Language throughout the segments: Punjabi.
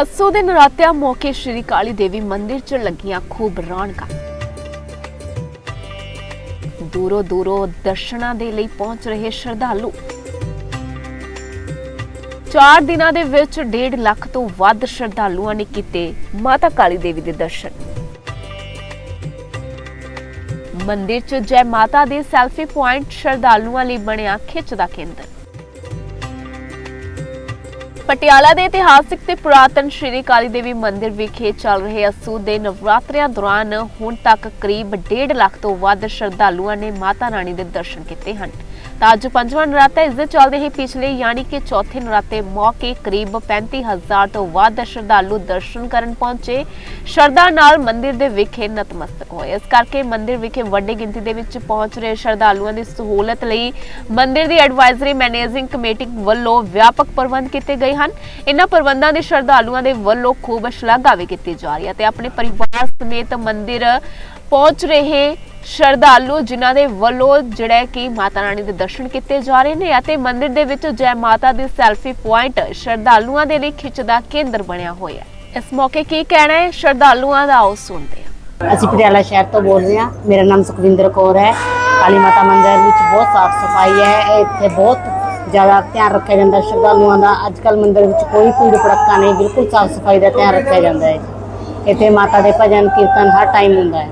ਅੱਸੂ ਦੇ ਨਰਾਤਿਆਂ ਮੌਕੇ ਸ਼੍ਰੀ ਕਾਲੀ ਦੇਵੀ ਮੰਦਿਰ 'ਚ ਲੱਗੀਆਂ ਖੂਬ ਰੌਣਕਾਂ। ਦੂਰੋਂ ਦੂਰੋਂ ਦਰਸ਼ਨਾਂ ਦੇ ਲਈ ਪਹੁੰਚ ਰਹੇ ਸ਼ਰਧਾਲੂ। 4 ਦਿਨਾਂ ਦੇ ਵਿੱਚ 1.5 ਲੱਖ ਤੋਂ ਵੱਧ ਸ਼ਰਧਾਲੂਆਂ ਨੇ ਕੀਤੇ ਮਾਤਾ ਕਾਲੀ ਦੇਵੀ ਦੇ ਦਰਸ਼ਨ। ਮੰਦਿਰ 'ਚ ਜੈ ਮਾਤਾ ਦੇ ਸੈਲਫੀ ਪੁਆਇੰਟ ਸ਼ਰਧਾਲੂਆਂ ਲਈ ਬਣਿਆ ਖਿੱਚ ਦਾ ਕੇਂਦਰ। ਪਟਿਆਲਾ ਦੇ ਇਤਿਹਾਸਿਕ ਤੇ ਪੁਰਾਤਨ ਸ਼੍ਰੀ ਕਾਲੀ ਦੇਵੀ ਮੰਦਿਰ ਵਿਖੇ ਚੱਲ ਰਹੇ ਅਸੂ ਦੇ ਨਵਰਾਤਰਿਆਂ ਦੌਰਾਨ ਹੁਣ ਤੱਕ ਕਰੀਬ 1.5 ਲੱਖ ਤੋਂ ਵੱਧ ਸ਼ਰਧਾਲੂਆਂ ਨੇ ਮਾਤਾ ਰਾਣੀ ਦੇ ਦਰਸ਼ਨ ਕੀਤੇ ਹਨ। ਤਾਂ ਅੱਜ ਪੰਜਵਾਂ ਨਰਾਤਾ ਇਸ ਦੇ ਚੱਲਦੇ ਹੀ ਪਿਛਲੇ ਯਾਨੀ ਕਿ ਚੌਥੇ ਨਰਾਤੇ ਮੌਕੇ ਕਰੀਬ 35000 ਤੋਂ ਵੱਧ ਸ਼ਰਧਾਲੂ ਦਰਸ਼ਨ ਕਰਨ ਪਹੁੰਚੇ। ਸ਼ਰਧਾ ਨਾਲ ਮੰਦਿਰ ਦੇ ਵਿਖੇ ਨਤਮਸਤਕ ਹੋਏ। ਇਸ ਕਰਕੇ ਮੰਦਿਰ ਵਿਖੇ ਵੱਡੀ ਗਿਣਤੀ ਦੇ ਵਿੱਚ ਪਹੁੰਚ ਰਹੇ ਸ਼ਰਧਾਲੂਆਂ ਦੀ ਸਹੂਲਤ ਲਈ ਮੰਦਿਰ ਦੀ ਐਡਵਾਈਜ਼ਰੀ ਮੈਨੇਜਿੰਗ ਕਮੇਟੀ ਵੱਲੋਂ ਵਿਆਪਕ ਪ੍ਰਬੰਧ ਕੀਤੇ ਗਏ ਹਨ। ਇਨ੍ਹਾਂ ਪ੍ਰਬੰਧਾਂ ਦੀ ਸ਼ਰਧਾਲੂਆਂ ਦੇ ਵੱਲੋਂ ਖੂਬ ਸ਼ਲਾਘਾ ਵੀ ਕੀਤੀ ਜਾ ਰਹੀ ਹੈ ਤੇ ਆਪਣੇ ਪਰਿਵਾਰ ਸਮੇਤ ਮੰਦਿਰ ਪਹੁੰਚ ਰਹੇ ਸ਼ਰਧਾਲੂ, ਜਿਨ੍ਹਾਂ ਦੇ ਵੱਲੋਂ ਜਿਹੜਾ ਕਿ ਮਾਤਾ ਰਾਣੀ ਦੇ ਦਰਸ਼ਨ ਕੀਤੇ ਜਾ ਰਹੇ ਨੇ ਅਤੇ ਮੰਦਿਰ ਦੇ ਵਿੱਚ ਜੈ ਮਾਤਾ ਦੀ ਸੈਲਫੀ ਪੁਆਇੰਟ ਸ਼ਰਧਾਲੂਆਂ ਦੇ ਲਈ ਖਿੱਚ ਦਾ ਕੇਂਦਰ ਬਣਿਆ ਹੋਇਆ ਹੈ। ਇਸ ਮੌਕੇ ਕੀ ਕਹਿਣਾ ਹੈ? ਸ਼ਰਧਾਲੂਆਂ ਦਾ ਆਓ ਸੁਣਦੇ ਹਾਂ। ਅਸੀਂ ਪਟਿਆਲਾ ਸ਼ਹਿਰ ਤੋਂ ਬੋਲ ਰਹੇ ਹਾਂ। ਮੇਰਾ ਨਾਮ ਸੁਖਵਿੰਦਰ ਕੌਰ ਹੈ। ਕਾਲੀ ਮਾਤਾ ਮੰਦਿਰ ਵਿੱਚ ਬਹੁਤ ਸਾਫ਼ ਸਫ਼ਾਈ ਹੈ। ਇੱਥੇ ਬਹੁਤ ਜ਼ਿਆਦਾ ਧਿਆਨ ਰੱਖਿਆ ਜਾਂਦਾ ਸ਼ਰਧਾਲੂਆਂ ਦਾ ਅੱਜ ਕੱਲ ਮੰਦਿਰ ਵਿੱਚ ਕੋਈ ਭੀੜ ਭੜੱਕਾ ਨਹੀਂ ਬਿਲਕੁਲ ਸਾਫ਼ ਸਫ਼ਾਈ ਦਾ ਧਿਆਨ ਰੱਖਿਆ ਜਾਂਦਾ ਹੈ ਇੱਥੇ ਮਾਤਾ ਦੇ ਭਜਨ ਕੀਰਤਨ ਹਰ ਟਾਈਮ ਹੁੰਦਾ ਹੈ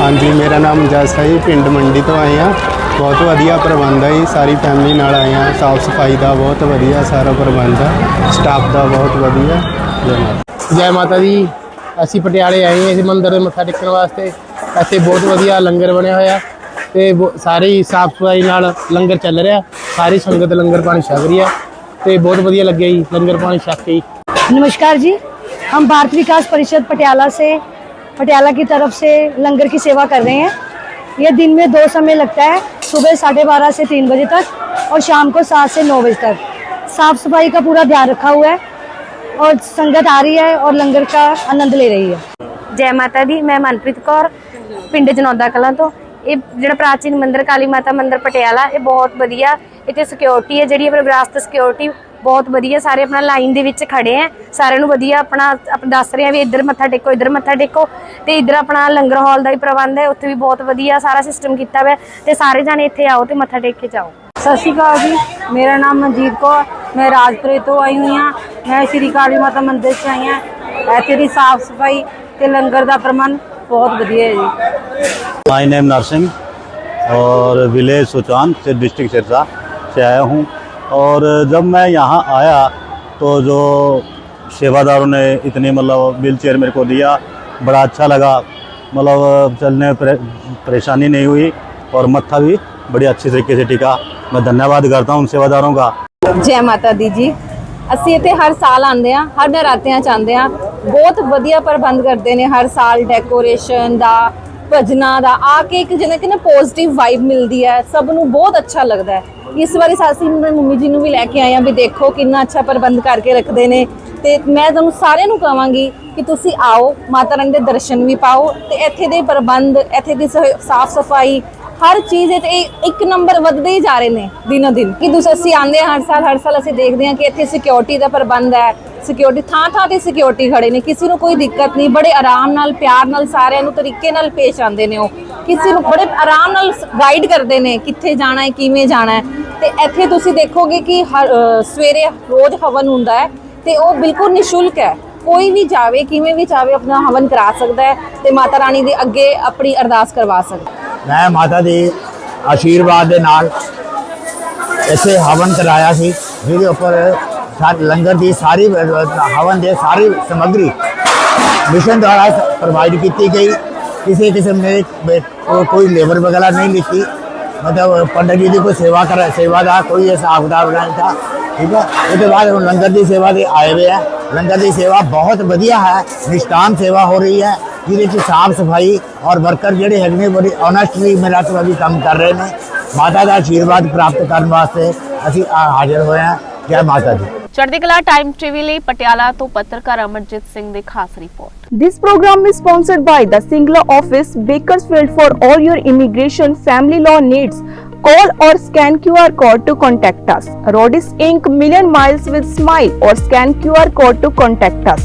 ਹਾਂਜੀ ਮੇਰਾ ਨਾਮ ਜਸ ਹੈ ਜੀ ਪਿੰਡ ਮੰਡੀ ਤੋਂ ਆਏ ਹਾਂ। ਬਹੁਤ ਵਧੀਆ ਪ੍ਰਬੰਧ ਹੈ ਜੀ ਸਾਰੀ ਫੈਮਿਲੀ ਨਾਲ ਆਏ ਹਾਂ। ਸਾਫ਼ ਸਫ਼ਾਈ ਦਾ ਬਹੁਤ ਵਧੀਆ ਸਾਰਾ ਪ੍ਰਬੰਧ ਹੈ। ਸਟਾਫ ਦਾ ਬਹੁਤ ਵਧੀਆ। ਜੈ ਮਾਤਾ ਜੈ ਮਾਤਾ ਦੀ। ਅਸੀਂ ਪਟਿਆਲੇ ਆਏ ਹਾਂ ਇਸ ਮੰਦਿਰ ਦੇ ਮੱਥਾ ਟੇਕਣ ਵਾਸਤੇ। ਇੱਥੇ ਬਹੁਤ ਵਧੀਆ ਲੰਗਰ ਬਣਿਆ ਹੋਇਆ। ਤੇ ਬਹੁ- ਸਾਰੀ ਸਾਫ ਸਫਾਈ ਨਾਲ ਲੰਗਰ ਚੱਲ ਰਿਹਾ ਸਾਰੀ ਸੰਗਤ ਲੰਗਰ ਪਾਣੀ ਛਕ ਰਹੀ ਹੈ ਤੇ ਬਹੁਤ ਵਧੀਆ ਲੱਗਿਆ ਜੀ ਲੰਗਰ ਪਾਣੀ ਛਕ ਕੇ ਜੀ नमस्कार जी हम भारत विकास परिषद पटियाला से पटियाला की तरफ से लंगर की सेवा कर रहे हैं ये दिन में दो समय लगता है सुबह साढ़े बारह से तीन बजे तक और शाम को सात से नौ बजे तक साफ सफाई का पूरा ध्यान रखा हुआ है और संगत आ रही है और लंगर का आनंद ले रही है ਜੈ ਮਾਤਾ ਦੀ ਮੈਂ ਮਨਪ੍ਰੀਤ ਕੌਰ ਪਿੰਡ ਜਨੌਦਾ ਕਲਾਂ ਤੋਂ ਇਹ ਜਿਹੜਾ ਪ੍ਰਾਚੀਨ ਮੰਦਿਰ, ਕਾਲੀ ਮਾਤਾ ਮੰਦਿਰ ਪਟਿਆਲਾ, ਇਹ ਬਹੁਤ ਵਧੀਆ ਇੱਥੇ ਸਿਕਿਉਰਿਟੀ ਹੈ, ਜਿਹੜੀ ਆਪਣੀ ਵਿਰਾਸਤ ਸਿਕਿਉਰਿਟੀ ਬਹੁਤ ਵਧੀਆ, ਸਾਰੇ ਆਪਣਾ ਲਾਈਨ ਦੇ ਵਿੱਚ ਖੜੇ ਆ ਸਾਰਿਆਂ ਨੂੰ ਵਧੀਆ ਆਪਣਾ, ਆਪ ਦੱਸ ਰਹੇ ਆ ਵੀ ਇੱਧਰ ਮੱਥਾ ਟੇਕੋ, ਇੱਧਰ ਮੱਥਾ ਟੇਕੋ ਤੇ ਇੱਧਰ ਆਪਣਾ ਲੰਗਰ ਹਾਲ ਦਾ ਵੀ ਪ੍ਰਬੰਧ ਹੈ, ਉੱਥੇ ਵੀ ਬਹੁਤ ਵਧੀਆ ਸਾਰਾ ਸਿਸਟਮ ਕੀਤਾ ਹੋਇਆ ਹੈ ਤੇ ਸਾਰੇ ਜਾਣੇ ਇੱਥੇ ਆਓ ਤੇ ਮੱਥਾ ਟੇਕ ਕੇ ਜਾਓ। ਸਤਿ ਸ਼੍ਰੀ ਅਕਾਲ ਜੀ, ਮੇਰਾ ਨਾਮ ਮਨਜੀਤ ਕੌਰ, ਮੈਂ ਰਾਜਪੁਰੇ ਤੋਂ ਆਈ ਹੋਈ ਹਾਂ, ਮੈਂ ਸ਼੍ਰੀ ਕਾਲੀ ਮਾਤਾ ਮੰਦਿਰ 'ਚ ਆਈ ਹਾਂ। ਇੱਥੇ ਦੀ ਸਾਫ਼ ਸਫ਼ਾਈ ਤੇ ਲੰਗਰ ਦਾ ਪ੍ਰਬੰਧ ਬਹੁਤ ਵਧੀਆ ਹੈ ਜੀ माई नेम नरसिंह और विलेज सुचान से डिस्ट्रिक्ट सिरसा से आया हूँ और जब मैं यहाँ आया तो जो सेवादारों ने इतनी मतलब व्हील चेयर मेरे को दिया बड़ा अच्छा लगा मतलब चलने में परे, परेशानी नहीं हुई और मत्था भी बड़ी अच्छी तरीके से टिका मैं धन्यवाद करता हूँ उन सेवादारों का ਜੈ ਮਾਤਾ ਦੀ ਜੀ ਅਸੀਂ ਇੱਥੇ ਹਰ ਸਾਲ ਆਉਂਦੇ ਆ ਹਰ ਨਰਾਤਿਆਂ ਚ ਆਉਂਦੇ ਆ ਬਹੁਤ ਵਧੀਆ ਪ੍ਰਬੰਧ ਕਰਦੇ ਨੇ ਹਰ ਸਾਲ ਡੈਕੋਰੇਸ਼ਨ ਦਾ, ਭਜਨਾ ਦਾ, ਆ ਕੇ ਇੱਕ ਜਿਹਨੇ ਕਿ ਨਾ ਪੋਜ਼ਿਟਿਵ ਵਾਈਬ ਮਿਲਦੀ ਹੈ, ਸਭ ਨੂੰ ਬਹੁਤ ਅੱਛਾ ਲੱਗਦਾ ਹੈ। ਇਸ ਵਾਰੀ ਅਸੀਂ ਮੇਰੇ ਮੰਮੀ ਜੀ ਨੂੰ ਵੀ ਲੈ ਕੇ ਆਏ ਆ ਵੀ ਦੇਖੋ ਕਿੰਨਾ ਅੱਛਾ ਪ੍ਰਬੰਧ ਕਰਕੇ ਰੱਖਦੇ ਨੇ। ਤੇ ਮੈਂ ਤੁਹਾਨੂੰ ਸਾਰਿਆਂ ਨੂੰ ਕਹਾਂਗੀ ਕਿ ਤੁਸੀਂ ਆਓ, ਮਾਤਾ ਰਾਣੀ ਦੇ ਦਰਸ਼ਨ ਵੀ ਪਾਓ ਤੇ ਇੱਥੇ ਦੇ ਪ੍ਰਬੰਧ, ਇੱਥੇ ਦੀ ਸਾਫ਼ ਸਫ਼ਾਈ ਹਰ ਚੀਜ਼ ਇਹ ਇੱਕ ਨੰਬਰ ਵੱਧਦੇ ਹੀ ਜਾ ਰਹੇ ਨੇ ਦਿਨੋ ਦਿਨ। ਕਿ ਤੁਸੀਂ ਅਸੀਂ ਆਂਦੇ ਹਾਂ ਹਰ ਸਾਲ ਹਰ ਸਾਲ ਅਸੀਂ ਦੇਖਦੇ ਹਾਂ ਕਿ ਇੱਥੇ ਸਿਕਿਉਰਿਟੀ ਦਾ ਪ੍ਰਬੰਧ ਹੈ। ਸਿਕਿਉਰਿਟੀ ਥਾਂ ਥਾਂ ਤੇ ਸਿਕਿਉਰਿਟੀ ਖੜੇ ਨੇ। ਕਿਸੇ ਨੂੰ ਕੋਈ ਦਿੱਕਤ ਨਹੀਂ, ਬੜੇ ਆਰਾਮ ਨਾਲ, ਪਿਆਰ ਨਾਲ ਸਾਰਿਆਂ ਨੂੰ ਤਰੀਕੇ ਨਾਲ ਪੇਸ਼ ਆਉਂਦੇ ਨੇ ਉਹ। ਕਿਸੇ ਨੂੰ ਬੜੇ ਆਰਾਮ ਨਾਲ ਗਾਈਡ ਕਰਦੇ ਨੇ ਕਿੱਥੇ ਜਾਣਾ ਹੈ, ਕਿਵੇਂ ਜਾਣਾ ਹੈ। ਤੇ ਇੱਥੇ ਤੁਸੀਂ ਦੇਖੋਗੇ ਕਿ ਹਰ- ਸਵੇਰੇ ਰੋਜ਼ ਹਵਨ ਹੁੰਦਾ ਹੈ ਤੇ ਉਹ ਬਿਲਕੁਲ ਨਿਸ਼ੁਲਕ ਹੈ। ਕੋਈ ਵੀ ਜਾਵੇ, ਕਿਵੇਂ ਵੀ ਚਾਵੇ ਆਪਣਾ ਹਵਨ ਕਰਾ ਸਕਦਾ ਹੈ ਤੇ ਮਾਤਾ ਰਾਣੀ ਦੇ ਅੱਗੇ ਆਪਣੀ ਅਰਦਾਸ ਕਰਵਾ ਸਕਦਾ मैं माता जी आशीर्वाद ਦੇ ਨਾਲ ਇੱਥੇ ਹਵਨ ਕਰਾਇਆ ਸੀ, ਜਿਹਦੇ ਉੱਪਰ लंगर की सारी हवन ਦੇ सारी समग्री मिशन द्वारा प्रोवाइड की गई किसी किस्म ने कोई लेबर वगैरह नहीं ली मतलब पंडित जी की कोई सेवा कर सेवा का कोई ऐसा आफदार नहीं था ठीक है उसके बाद लंगर की सेवा भी आए हुए हैं लंगर की सेवा बहुत बढ़िया है निष्ठान सेवा हो रही है ਜਿਹਦੇ ਵਿੱਚ ਸਾਫ਼ ਸਫ਼ਾਈ ਔਰ ਵਰਕਰ ਜਿਹੜੇ ਹੈਗੇ ਨੇ ਬੜੀ ਓਨੈਸਟਲੀ ਮੇਰਾ ਤੋਂ ਵੀ ਕੰਮ ਕਰ ਰਹੇ ਨੇ ਮਾਤਾ ਦਾ ਆਸ਼ੀਰਵਾਦ ਪ੍ਰਾਪਤ ਕਰਨ ਵਾਸਤੇ ਅਸੀਂ ਆ- ਹਾਜ਼ਰ ਹੋਏ ਹਾਂ ਜੈ ਮਾਤਾ ਦੀ ਚੜ੍ਹਦੀ ਕਲਾ ਟਾਈਮ ਟੀਵੀ ਲਈ ਪਟਿਆਲਾ ਤੋਂ ਪੱਤਰਕਾਰ ਅਮਰਜੀਤ ਸਿੰਘ ਦੀ ਖਾਸ report This program is sponsored by the Singla office, Bakersfield for all your immigration family law needs. Call or scan QR code to contact us. Rodis Inc. Million Miles with Smile or scan QR code to contact us.